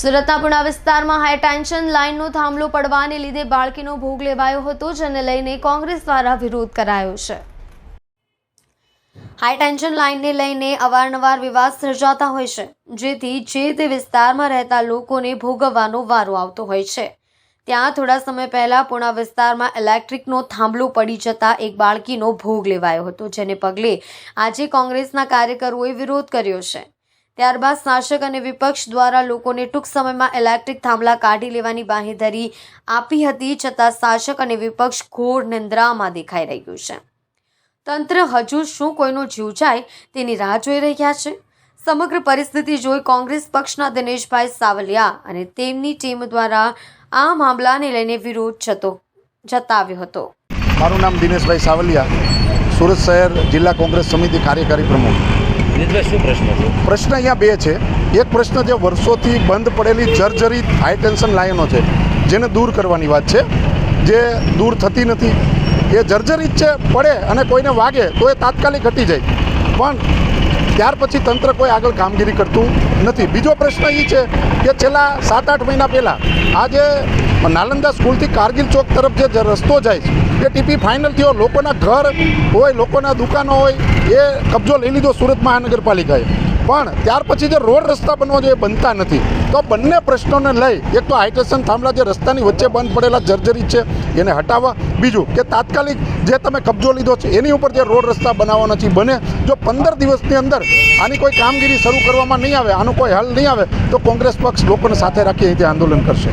સુરતના પુણા વિસ્તારમાં high tension લાઇનનો થાંભલો પડવાને લીધે બાળકીનો ભોગ લેવાયો હતો, જેને લઈને કોંગ્રેસ દ્વારા વિરોધ કરાયો છે. હાઈ ટેન્શન લાઇનને લઈને અવારનવાર વિવાદ સર્જાતા હોય છે, જેથી જે તે વિસ્તારમાં રહેતા લોકોને ભોગવવાનો વારો આવતો હોય છે. ત્યાં થોડા સમય પહેલા પુણા વિસ્તારમાં ઇલેક્ટ્રિકનો થાંભલો પડી જતા એક બાળકીનો ભોગ લેવાયો હતો, જેને પગલે આજે કોંગ્રેસના કાર્યકરોએ વિરોધ કર્યો છે. ત્યારબાદ શાસક અને વિપક્ષ દ્વારા લોકોને ટૂંક સમયમાં ઇલેક્ટ્રિક થાંભલા કાઢી લેવાની બાંહેધરી આપી હતી, છતાં શાસક અને વિપક્ષ ઘોર નિંદ્રામાં દેખાઈ રહ્યું છે. તંત્ર હજુ શું કોઈનો જીવ જાય તેની રાહ જોઈ રહ્યા છે. સમગ્ર પરિસ્થિતિ જોઈ કોંગ્રેસ પક્ષના દિનેશભાઈ સાવલિયા અને તેમની ટીમ દ્વારા આ મામલાને લઈને વિરોધ જતો, જતાવ્યો હતો. મારું નામ દિનેશભાઈ સાવલિયા, સુરત શહેર જિલ્લા કોંગ્રેસ સમિતિ કાર્યકારી પ્રમુખ. પ્રશ્ન અહીંયા બે છે. એક પ્રશ્ન જે વર્ષોથી બંધ પડેલી જર્જરિત હાઈ ટેન્શન લાઈનો છે, જેને દૂર કરવાની વાત છે. જે દૂર થતી નથી. એ જર્જરિત છે, પડે અને કોઈને વાગે તો એ તાત્કાલિક ઘટી જાય. પણ ત્યાર પછી તંત્ર કોઈ આગળ કામગીરી કરતું નથી. બીજો પ્રશ્ન એ છે કે છેલ્લા સાત આઠ મહિના પહેલાં આ જે નાલંદા સ્કૂલથી કારગિલ ચોક તરફ જે રસ્તો જાય છે, એ ટીપી ફાઇનલ થયો. લોકોના ઘર હોય, લોકોના દુકાનો હોય, એ કબજો લઈ લીધો સુરત મહાનગરપાલિકાએ. પણ ત્યાર પછી જે રોડ રસ્તા બનવા જોઈએ બનતા નથી. તો બંને પ્રશ્નોને લઈ એક તો હાઇટેશન થાંભલા જે રસ્તાની વચ્ચે બંધ પડેલા જર્જરી છે, એને હટાવવા. બીજું કે તાત્કાલિક જે તમે કબજો લીધો છે, એની ઉપર જે રોડ રસ્તા બનાવવાના છે બને. જો પંદર દિવસની અંદર આની કોઈ કામગીરી શરૂ કરવામાં નહીં આવે, આનો કોઈ હલ નહીં આવે, તો કોંગ્રેસ પક્ષ લોકોને સાથે રાખી અહીંથી આંદોલન કરશે.